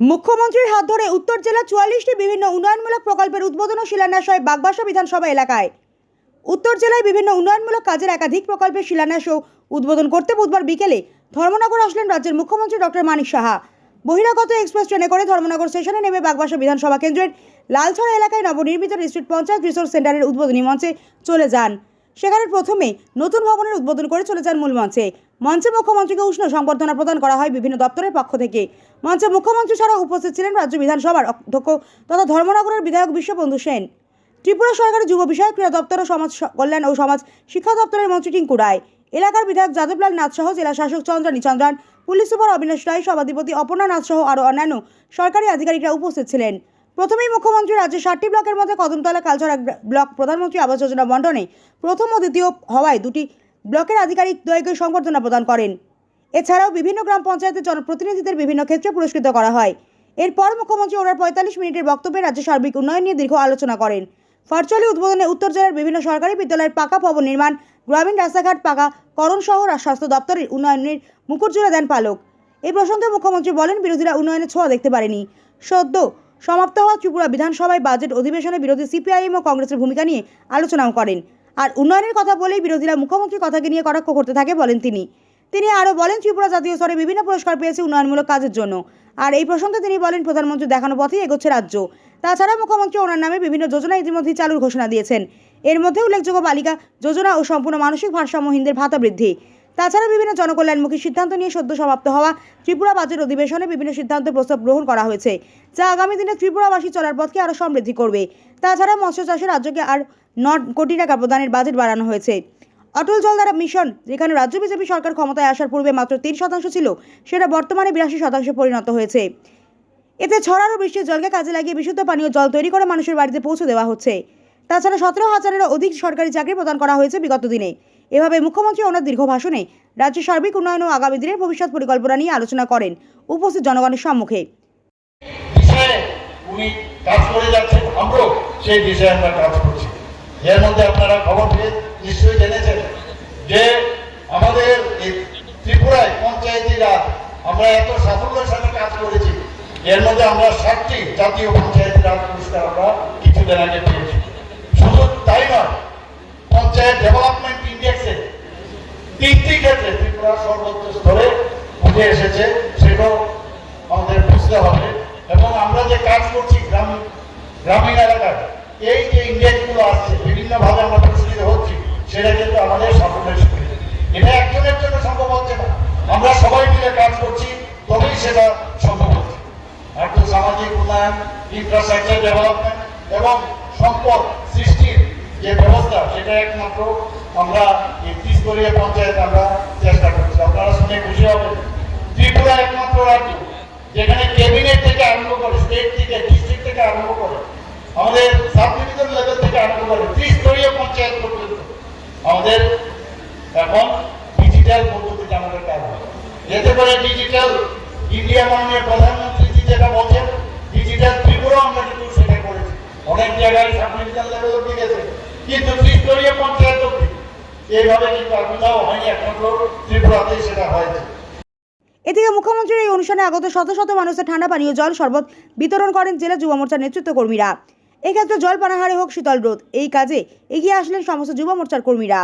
মুখ্যমন্ত্রীর হাত ধরে উত্তর জেলা চুয়াল্লিশটি বিভিন্ন উন্নয়নমূলক প্রকল্পের উদ্বোধন ও শিলান্যাস হয় বাগবাসা বিধানসভা এলাকায়। উত্তর জেলায় বিভিন্ন উন্নয়নমূলক কাজের একাধিক প্রকল্পের শিলান্যাস ও উদ্বোধন করতে বুধবার বিকেলে ধর্মনগর আসলেন রাজ্যের মুখ্যমন্ত্রী ডক্টর মানিক সাহা। বহিরাগত এক্সপ্রেস ট্রেনে করে ধর্মনগর স্টেশনে নেমে বাগবাসা বিধানসভা কেন্দ্রের লালছড়া এলাকায় নবনির্মিত ডিস্ট্রিক্ট পঞ্চায়েত রিসোর্স সেন্টারের উদ্বোধনী মঞ্চে চলে যান। সেখানে প্রথমে নতুন ভবনের উদ্বোধন করে চলে যান মূল মঞ্চে। মঞ্চে মুখ্যমন্ত্রীকে উষ্ণ সংবর্ধনা প্রদান করা হয় বিভিন্ন দপ্তরের পক্ষ থেকে। মঞ্চে মুখ্যমন্ত্রী ছাড়াও উপস্থিত ছিলেন রাজ্য বিধানসভার অধ্যক্ষ তথা ধর্মনগরের বিধায়ক বিশ্ববন্ধু সেন। ত্রিপুরা সরকারের যুব বিষয়ক ক্রীড়া দপ্তর ও সমাজ কল্যাণ ও সমাজ শিক্ষা দপ্তরের মন্ত্রী টিঙ্কু রায়। এলাকার বিধায়ক যাদবলাল নাথ সহ জেলা শাসক চন্দ্রানী চন্দ্রান, পুলিশ সুপার অবিনাশ রায়, সভাধিপতি অপর্ণা নাথ সহ আরও অন্যান্য সরকারি আধিকারিকরা উপস্থিত ছিলেন। প্রথমেই মুখ্যমন্ত্রী রাজ্যের ষাটটি ব্লকের মধ্যে কদমতলা, কালচার এক ব্লক প্রধানমন্ত্রী আবাস যোজনা বন্টনে প্রথম ও দ্বিতীয় হওয়ায় দুটি ব্লকের আধিকারিক দ্বয়কে সংবর্ধনা প্রদান করেন। এছাড়াও বিভিন্ন গ্রাম পঞ্চায়েতের জনপ্রতিনিধিদের বিভিন্ন ক্ষেত্রে পুরস্কৃত করা হয়। এরপর মুখ্যমন্ত্রী ওনার পঁয়তাল্লিশ মিনিটের বক্তব্যে রাজ্যের সার্বিক উন্নয়ন নিয়ে দীর্ঘ আলোচনা করেন। ভার্চুয়ালি উদ্বোধনে উত্তর জেলার বিভিন্ন সরকারি বিদ্যালয়ের পাকা ভবন নির্মাণ, গ্রামীণ রাস্তাঘাট পাকা, করণ শহর আর স্বাস্থ্য দপ্তরের উন্নয়নের মুকুটজোড়া দেন পালক। এই প্রসঙ্গে মুখ্যমন্ত্রী বলেন, বিরোধীরা উন্নয়নের ছোঁয়া দেখতে পারেনি। সদ্য সমাপ্ত হওয়া ত্রিপুরা বিধানসভায় বাজেট অধিবেশনে বিরোধী সিপিআইএম ও কংগ্রেসের ভূমিকা নিয়ে আলোচনাও করেন। আর উন্নয়নের কথা বলেই বিরোধীরা মুখ্যমন্ত্রীর কথাকে নিয়ে কটাক্ষ করতে থাকে বলেন তিনি। তিনি আরও বলেন, ত্রিপুরা জাতীয় স্তরে বিভিন্ন পুরস্কার পেয়েছে উন্নয়নমূলক কাজের জন্য। আর এই প্রসঙ্গে তিনি বলেন, প্রধানমন্ত্রী দেখানো পথেই এগোচ্ছে রাজ্য। তাছাড়া মুখ্যমন্ত্রী ওনার নামে বিভিন্ন যোজনা ইতিমধ্যেই চালুর ঘোষণা দিয়েছেন। এর মধ্যে উল্লেখযোগ্য বালিকা যোজনা ও সম্পূর্ণ মানসিক ভারসাম্যহীনদের ভাতা বৃদ্ধি। তাছাড়া বিভিন্ন জনকল্যাণমুখী সিদ্ধান্ত নিয়ে সদ্য সমাপ্ত হওয়া ত্রিপুরা বাজেট অধিবেশনে বিভিন্ন সিদ্ধান্ত প্রস্তাব গ্রহণ করা হয়েছে, যা আগামী দিনে ত্রিপুরাবাসী চলার পথকে আরও সমৃদ্ধি করবে। তাছাড়া মৎস্য চাষে রাজ্যকে আর ন কোটি টাকা প্রদানের বাজেট বাড়ানো হয়েছে। অটল জলধারা মিশন, যেখানে রাজ্য বিজেপি সরকার ক্ষমতায় আসার পূর্বে মাত্র তিন শতাংশ ছিল, সেটা বর্তমানে বিরাশি শতাংশে পরিণত হয়েছে। এতে ছড়ানো বৃষ্টির জলকে কাজে লাগিয়ে বিশুদ্ধ পানীয় জল তৈরি করে মানুষের বাড়িতে পৌঁছে দেওয়া হচ্ছে। তাছাড়া সতেরো হাজারেরও অধিক সরকারি চাকরি প্রদান করা হয়েছে বিগত দিনে। এভাবে মুখ্যমন্ত্রী ওনার দীর্ঘ ভাষণে রাজ্যের সার্বিক উন্নয়ন ও আগামী দিনের ভবিষ্যৎ পরিকল্পনা নিয়ে আলোচনা করেন উপস্থিত জনগণের সম্মুখে। কাজ করে যাচ্ছেন, আমরাও সেই বিষয়ে আমরা কাজ করছি। এর মধ্যে আপনারা খবর পেয়ে নিশ্চয়ই জেনেছেন যে আমাদের ত্রিপুরায় আমরা এত সাফল্যের সাথে কাজ করেছি। এর মধ্যে আমরা ষাটটি জাতীয় পঞ্চায়েতি রাজ পুরস্কার আমরা কিছুদিন আগে পেয়েছি শুধু তাই নয় পঞ্চায়েত ডেভেলপমেন্ট ইন্ডেক্সে তিনটি ক্ষেত্রে ত্রিপুরা সর্বোচ্চ স্তরে উঠে এসেছে, সেটাও আমাদের বুঝতে হবে। এবং আমরা যে কাজ করছি গ্রামীণ গ্রামীণ এলাকায়, এই যে ইন্ডেক্সগুলো আসছে, বিভিন্নভাবে আমরা পুরস্কৃত হচ্ছি, সেটা কিন্তু আমাদের সাফল্যের সুবিধা। এটা একজনের জন্য সম্ভব হচ্ছে না। আমরা সবাই মিলে কাজ করছি, তবেই সেটা সম্ভব হচ্ছে। একটু সামাজিক উন্নয়ন ইনফ্রাস্ট্রাকচার ডেভেলপমেন্ট এবং সম্পদ সৃষ্টির যে ব্যবস্থা, সেটা একমাত্র আমরা এই ত্রিস্তরীয় পঞ্চায়েত আমরা চেষ্টা করছি। আপনারা শুনে আমাদের এখন ডিজিটাল পদ্ধতিতে আমাদের কাজ হয়। এতে করে ডিজিটাল ইন্ডিয়া মাননীয় প্রধানমন্ত্রী যেটা বলছেন ডিজিটাল ত্রিপুরা আমরা কিন্তু সেটা করেছি। অনেক জায়গায় সাব ডিভিশন লেভেল অব্দি গেছে, কিন্তু ত্রিস্তরীয় পঞ্চায়েত অব্দি। এইভাবে কিন্তু আর কোথাও হয়নি একমাত্র ত্রিপুরাতেই সেটা হয়েছে। এদিকে মুখ্যমন্ত্রীর এই অনুষ্ঠানে আগত শত শত মানুষের ঠান্ডা পানীয় জল শরবত বিতরণ করেন জেলা যুব মোর্চার নেতৃত্ব কর্মীরা এক্ষেত্রে জল পানাহারে হোক শীতল রোধ এই কাজে এগিয়ে আসলেন সমস্ত যুব মোর্চার কর্মীরা।